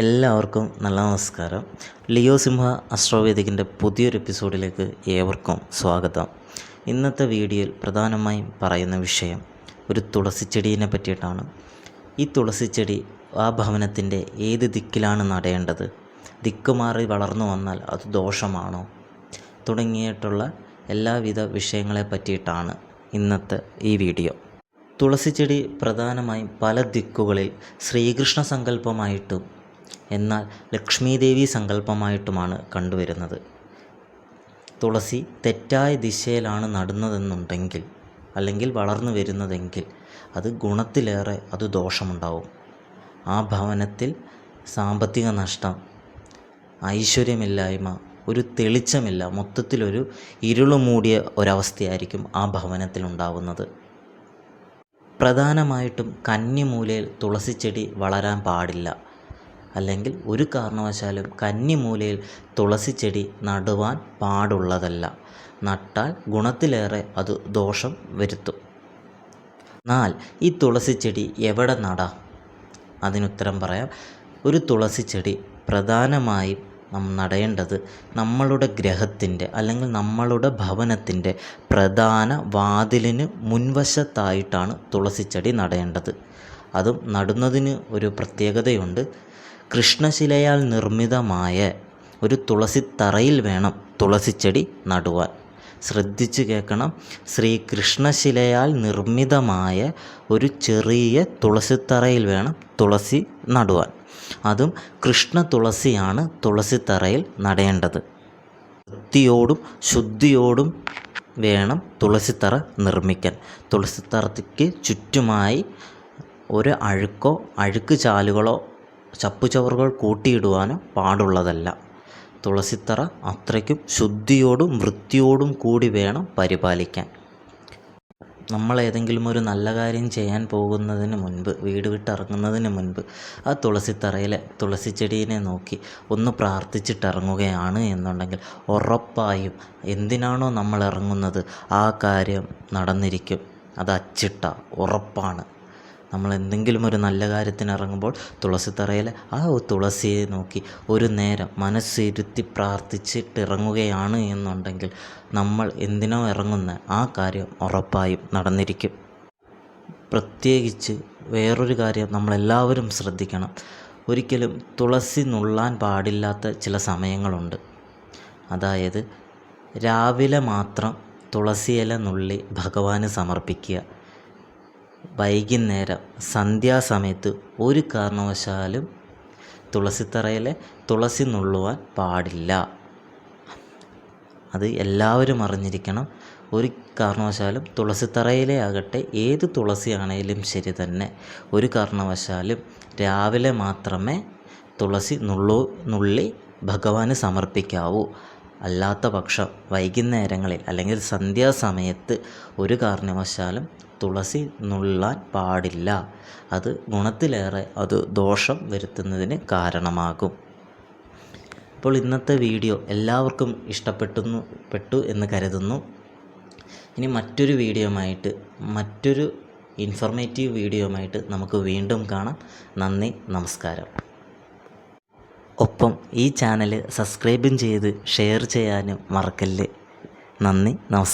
എല്ലാവർക്കും നല്ല നമസ്കാരം. ലിയോ സിംഹ അസ്ട്രോവേദിക്കിന്റെ പുതിയൊരു എപ്പിസോഡിലേക്ക് ഏവർക്കും സ്വാഗതം. ഇന്നത്തെ വീഡിയോയിൽ പ്രധാനമായും പറയുന്ന വിഷയം ഒരു തുളസിച്ചെടീനെ പറ്റിയിട്ടാണ്. ഈ തുളസിച്ചെടി ആ ഭവനത്തിന്റെ ഏത് ദിക്കിലാണ് നടേണ്ടത്? ദിക്ക് മാറി വളർന്നു വന്നാൽ അത് ദോഷമാണോ? തുടങ്ങിയിട്ടുള്ള എല്ലാവിധ വിഷയങ്ങളെ പറ്റിയിട്ടാണ് ഇന്നത്തെ ഈ വീഡിയോ. തുളസിച്ചെടി പ്രധാനമായും പല ദിക്കുകളിൽ ശ്രീകൃഷ്ണ സങ്കല്പമായിട്ടും എന്നാൽ ലക്ഷ്മീദേവി സങ്കല്പമായിട്ടുമാണ് കണ്ടുവരുന്നത്. തുളസി തെറ്റായ ദിശയിലാണ് നടുന്നതെന്നുണ്ടെങ്കിൽ അല്ലെങ്കിൽ വളർന്നു വരുന്നതെങ്കിൽ അത് ഗുണത്തിലേറെ അത് ദോഷമുണ്ടാവും. ആ ഭവനത്തിൽ സാമ്പത്തിക നഷ്ടം ഐശ്വര്യമില്ലായ്മ ഒരു തെളിച്ചമില്ല മൊത്തത്തിലൊരു ഇരുളു മൂടിയ ഒരവസ്ഥയായിരിക്കും ആ ഭവനത്തിൽ ഉണ്ടാവുന്നത്. പ്രധാനമായിട്ടും കന്നിമൂലയിൽ തുളസിച്ചെടി വളരാൻ പാടില്ല. അല്ലെങ്കിൽ ഒരു കാരണവശാലും കന്നിമൂലയിൽ തുളസി ചെടി നടുവാൻ പാടുള്ളതല്ല. നട്ടാൽ ഗുണത്തിലേറെ അത് ദോഷം വരുത്തും. എന്നാൽ ഈ തുളസി ചെടി എവിടെ നടാം? അതിനുത്തരം പറയാം ഒരു തുളസി ചെടി പ്രധാനമായും നാം നടേണ്ടത് നമ്മളുടെ ഗ്രഹത്തിന്റെ അല്ലെങ്കിൽ നമ്മളുടെ ഭവനത്തിന്റെ പ്രധാന വാതിലിന് മുൻവശത്തായിട്ടാണ് തുളസിച്ചെടി നടേണ്ടത്. അതും നടുന്നതിന് ഒരു പ്രത്യേകതയുണ്ട്. കൃഷ്ണശിലയാൽ നിർമ്മിതമായ ഒരു തുളസിത്തറയിൽ വേണം തുളസിച്ചെടി നടുവാൻ. ശ്രദ്ധിച്ചു കേൾക്കണം. ശ്രീകൃഷ്ണശിലയാൽ നിർമ്മിതമായ ഒരു ചെറിയ തുളസിത്തറയിൽ വേണം തുളസി നടുവാൻ. അതും കൃഷ്ണ തുളസിയാണ് തുളസിത്തറയിൽ നടേണ്ടത്. വൃത്തിയോടും ശുദ്ധിയോടും വേണം തുളസിത്തറ നിർമ്മിക്കാൻ. തുളസിത്തറയ്ക്ക് ചുറ്റുമായി ഒരു അഴുക്കോ അഴുക്ക് ചാലുകളോ ചപ്പുചവറുകൾ കൂട്ടിയിടുവാനോ പാടുള്ളതല്ല. തുളസിത്തറ അത്രയ്ക്കും ശുദ്ധിയോടും വൃത്തിയോടും കൂടി വേണം പരിപാലിക്കാൻ. നമ്മൾ ഏതെങ്കിലും ഒരു നല്ല കാര്യം ചെയ്യാൻ പോകുന്നതിന് മുൻപ് വീട് വിട്ടിറങ്ങുന്നതിന് മുൻപ് ആ തുളസിത്തറയിലെ തുളസി ചെടിയിനെ നോക്കി ഒന്ന് പ്രാർത്ഥിച്ചിട്ടിറങ്ങുകയാണ് എന്നുണ്ടെങ്കിൽ ഉറപ്പായും എന്തിനാണോ നമ്മൾ ഇറങ്ങുന്നത്? ആ കാര്യം നടന്നിരിക്കും. അത് അച്ചിട്ട ഉറപ്പാണ്. നമ്മൾ എന്തെങ്കിലും ഒരു നല്ല കാര്യത്തിന് ഇറങ്ങുമ്പോൾ തുളസിത്തറയിലെ ആ തുളസിയെ നോക്കി ഒരു നേരം മനസ്സിരുത്തി പ്രാർത്ഥിച്ചിട്ട് ഇറങ്ങുകയാണ് എന്നുണ്ടെങ്കിൽ നമ്മൾ എന്തിനോ ഇറങ്ങുന്ന ആ കാര്യം ഉറപ്പായും നടന്നിരിക്കും. പ്രത്യേകിച്ച് വേറൊരു കാര്യം നമ്മളെല്ലാവരും ശ്രദ്ധിക്കണം. ഒരിക്കലും തുളസി നുള്ളാൻ പാടില്ലാത്ത ചില സമയങ്ങളുണ്ട്. അതായത് രാവിലെ മാത്രം തുളസിയില നുള്ളി ഭഗവാന് സമർപ്പിക്കുക. വൈകുന്നേരം സന്ധ്യാസമയത്ത് ഒരു കാരണവശാലും തുളസിത്തറയിലെ തുളസി നുള്ളുവാൻ പാടില്ല. അത് എല്ലാവരും അറിഞ്ഞിരിക്കണം. ഒരു കാരണവശാലും തുളസിത്തറയിലെ ആകട്ടെ ഏത് തുളസിയാണേലും ശരി തന്നെ. ഒരു കാരണവശാലും രാവിലെ മാത്രമേ തുളസി നുള്ളു നുള്ളി ഭഗവാന് സമർപ്പിക്കാവൂ. അല്ലാത്ത പക്ഷം വൈകുന്നേരങ്ങളിൽ അല്ലെങ്കിൽ സന്ധ്യാസമയത്ത് ഒരു കാരണവശാലും തുളസി നുള്ളാൻ പാടില്ല. അത് ഗുണത്തിലേറെ അത് ദോഷം വരുത്തുന്നതിന് കാരണമാകും. അപ്പോൾ ഇന്നത്തെ വീഡിയോ എല്ലാവർക്കും ഇഷ്ടപ്പെട്ടു പെട്ടു എന്ന് കരുതുന്നു. ഇനി മറ്റൊരു വീഡിയോയുമായിട്ട് മറ്റൊരു ഇൻഫർമേറ്റീവ് വീഡിയോയുമായിട്ട് നമുക്ക് വീണ്ടും കാണാം. നന്ദി നമസ്കാരം. ഒപ്പം ഈ ചാനൽ സബ്സ്ക്രൈബും ചെയ്ത് ഷെയർ ചെയ്യാനും മറക്കല്ലേ. നന്ദി നമസ്കാരം.